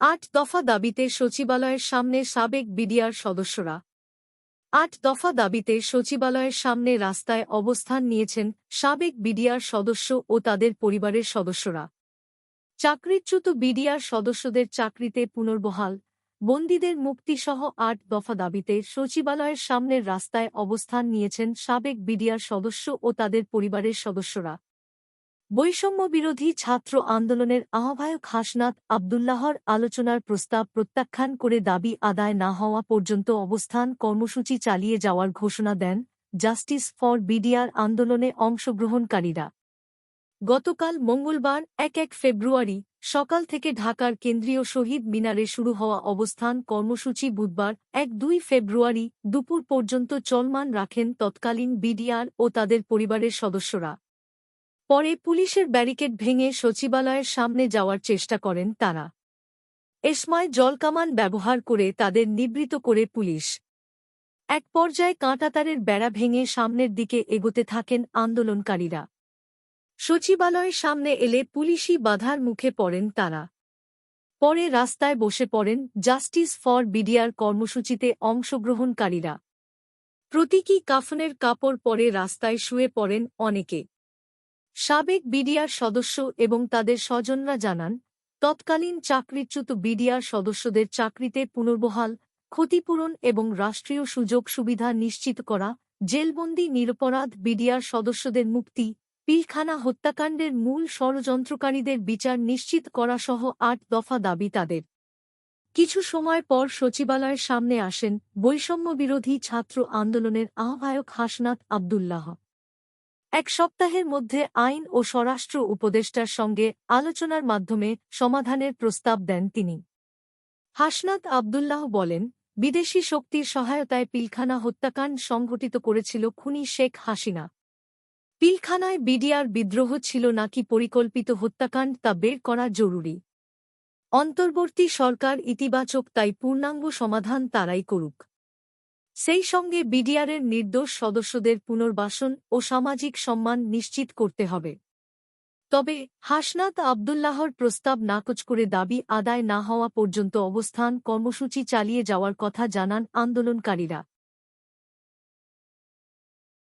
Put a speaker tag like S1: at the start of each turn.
S1: আট দফা দাবিতে সচিবালয়ের সামনে সাবেক বিডিআর সদস্যরা। আট দফা দাবিতে সচিবালয়ের সামনে রাস্তায় অবস্থান নিয়েছেন সাবেক বিডিআর সদস্য ও তাদের পরিবারের সদস্যরা। চাকরিচ্যুত বিডিআর সদস্যদের চাকরিতে পুনর্বহাল, বন্দীদের মুক্তিসহ আট দফা দাবিতে সচিবালয়ের সামনের রাস্তায় অবস্থান নিয়েছেন সাবেক বিডিআর সদস্য ও তাদের পরিবারের সদস্যরা। বৈষম্য বিরোধী ছাত্র আন্দোলনের আহ্বায়ক হাসনাত আবদুল্লাহর আলোচনার প্রস্তাব প্রত্যাখ্যান করে দাবি আদায় না হওয়া পর্যন্ত অবস্থান কর্মসূচি চালিয়ে যাওয়ার ঘোষণা দেন জাস্টিস ফর বিডিআর আন্দোলনে অংশগ্রহণকারীরা। গতকাল মঙ্গলবার এক এক ফেব্রুয়ারি সকাল থেকে ঢাকার কেন্দ্রীয় শহীদ মিনারে শুরু হওয়া অবস্থান কর্মসূচি বুধবার এক দুই ফেব্রুয়ারি দুপুর পর্যন্ত চলমান রাখেন তৎকালীন বিডিআর ও তাদের পরিবারের সদস্যরা। পরে পুলিশের ব্যারিকেড ভেঙে সচিবালয়ের সামনে যাওয়ার চেষ্টা করেন তারা। এসময় জলকামান ব্যবহার করে তাদের নিবৃত করে পুলিশ। এক পর্যায়ে কাঁটাতারের বেড়া ভেঙে সামনের দিকে এগোতে থাকেন আন্দোলনকারীরা। সচিবালয়ের সামনে এলে পুলিশি বাধার মুখে পড়েন তারা। পরে রাস্তায় বসে পড়েন জাস্টিস ফর বিডিআর কর্মসূচিতে অংশগ্রহণকারীরা। প্রতীকী কাফনের কাপড় পরে রাস্তায় শুয়ে পড়েন অনেকে। সাবেক বিডিআর সদস্য এবং তাদের স্বজনরা জানান, তৎকালীন চাকরিচ্যুত বিডিআর সদস্যদের চাকরিতে পুনর্বহাল, ক্ষতিপূরণ এবং রাষ্ট্রীয় সুযোগ সুবিধা নিশ্চিত করা, জেলবন্দি নিরপরাধ বিডিআর সদস্যদের মুক্তি, পিলখানা হত্যাকাণ্ডের মূল ষড়যন্ত্রকারীদের বিচার নিশ্চিত করা সহ আট দফা দাবি তাদের। কিছু সময় পর সচিবালয়ের সামনে আসেন বৈষম্য বিরোধী ছাত্র আন্দোলনের আহ্বায়ক হাসনাত আবদুল্লাহ। এক সপ্তাহের মধ্যে আইন ও স্বরাষ্ট্র উপদেষ্টার সঙ্গে আলোচনার মাধ্যমে সমাধানের প্রস্তাব দেন তিনি। হাসনাত আবদুল্লাহ বলেন, বিদেশি শক্তির সহায়তায় পিলখানা হত্যাকাণ্ড সংঘটিত করেছিল খুনি শেখ হাসিনা। পিলখানায় বিডিআর বিদ্রোহ ছিল নাকি পরিকল্পিত হত্যাকাণ্ড তা বের করা জরুরি। অন্তর্বর্তী সরকার ইতিবাচক তাই পূর্ণাঙ্গ সমাধান তারাই করুক। সেই সঙ্গে বিডিআরের নির্দোষ সদস্যদের পুনর্বাসন ও সামাজিক সম্মান নিশ্চিত করতে হবে। তবে হাসনাত আবদুল্লাহর প্রস্তাব নাকচ করে দাবি আদায় না হওয়া পর্যন্ত অবস্থান কর্মসূচি চালিয়ে যাওয়ার কথা জানান আন্দোলনকারীরা।